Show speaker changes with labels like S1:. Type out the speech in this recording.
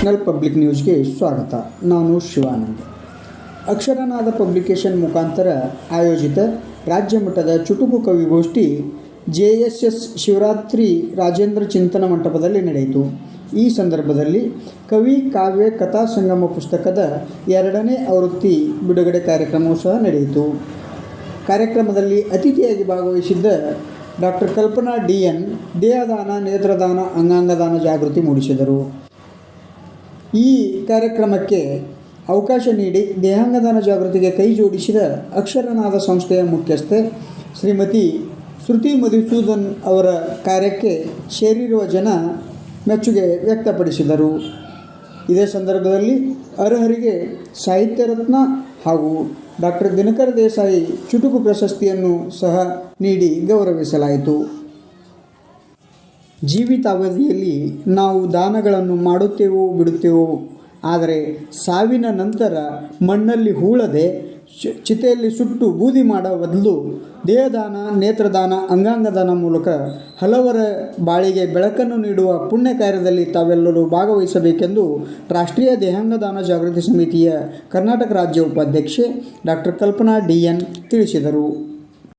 S1: National public ನ್ಯೂಸ್ಗೆ ಸ್ವಾಗತ. ನಾನು ಶಿವಾನಂದ್. ಅಕ್ಷರನಾದ ಪಬ್ಲಿಕೇಶನ್ ಮುಖಾಂತರ ಆಯೋಜಿತ ರಾಜ್ಯ ಮಟ್ಟದ ಚುಟುಕು ಕವಿಗೋಷ್ಠಿ J S S Shivaratri Rajendra Chintana ಮಂಟಪದಲ್ಲಿ ನಡೆಯಿತು. ಈ ಸಂದರ್ಭದಲ್ಲಿ ಕವಿ ಕಾವ್ಯ ಕಥಾ ಸಂಗಮ ಪುಸ್ತಕದ ಎರಡನೇ ಆವೃತ್ತಿ ಬಿಡುಗಡೆ ಕಾರ್ಯಕ್ರಮವೂ ಸಹ ನಡೆಯಿತು. ಕಾರ್ಯಕ್ರಮದಲ್ಲಿ ಅತಿಥಿಯಾಗಿ ಭಾಗವಹಿಸಿದ್ದ ಡಾಕ್ಟರ್ ಕಲ್ಪನಾ ಡಿ ಎನ್ ದೇಹದಾನ, ನೇತ್ರದಾನ, ಅಂಗಾಂಗದಾನ ಜಾಗೃತಿ ಮೂಡಿಸಿದರು. ಈ ಕಾರ್ಯಕ್ರಮಕ್ಕೆ ಅವಕಾಶ ನೀಡಿ ದೇಹಾಂಗದಾನ ಜಾಗೃತಿಗೆ ಕೈ ಜೋಡಿಸಿದ ಅಕ್ಷರನಾದ ಸಂಸ್ಥೆಯ ಮುಖ್ಯಸ್ಥೆ ಶ್ರೀಮತಿ ಶ್ರುತಿ ಮಧುಸೂದನ್ ಅವರ ಕಾರ್ಯಕ್ಕೆ ಸೇರಿರುವ ಜನ ಮೆಚ್ಚುಗೆ ವ್ಯಕ್ತಪಡಿಸಿದರು. ಇದೇ ಸಂದರ್ಭದಲ್ಲಿ ಅರ್ಹರಿಗೆ ಸಾಹಿತ್ಯ ರತ್ನ ಹಾಗೂ ಡಾಕ್ಟರ್ ದಿನಕರ ದೇಸಾಯಿ ಚುಟುಕು ಪ್ರಶಸ್ತಿಯನ್ನು ಸಹ ನೀಡಿ ಗೌರವಿಸಲಾಯಿತು. ಜೀವಿತಾವಧಿಯಲ್ಲಿ ನಾವು ದಾನಗಳನ್ನು ಮಾಡುತ್ತೇವೋ ಬಿಡುತ್ತೇವೋ, ಆದರೆ ಸಾವಿನ ನಂತರ ಮಣ್ಣಲ್ಲಿ ಹೂಳದೆ ಚಿತೆಯಲ್ಲಿ ಸುಟ್ಟು ಬೂದಿ ಮಾಡೋ ಬದಲು ದೇಹದಾನ, ನೇತ್ರದಾನ, ಅಂಗಾಂಗದಾನ ಮೂಲಕ ಹಲವರ ಬಾಳಿಗೆ ಬೆಳಕನ್ನು ನೀಡುವ ಪುಣ್ಯ ಕಾರ್ಯದಲ್ಲಿ ತಾವೆಲ್ಲರೂ ಭಾಗವಹಿಸಬೇಕೆಂದು ರಾಷ್ಟ್ರೀಯ ದೇಹಾಂಗದಾನ ಜಾಗೃತಿ ಸಮಿತಿಯ ಕರ್ನಾಟಕ ರಾಜ್ಯ ಉಪಾಧ್ಯಕ್ಷೆ ಡಾಕ್ಟರ್ ಕಲ್ಪನಾ ಡಿ ಎನ್ ತಿಳಿಸಿದರು.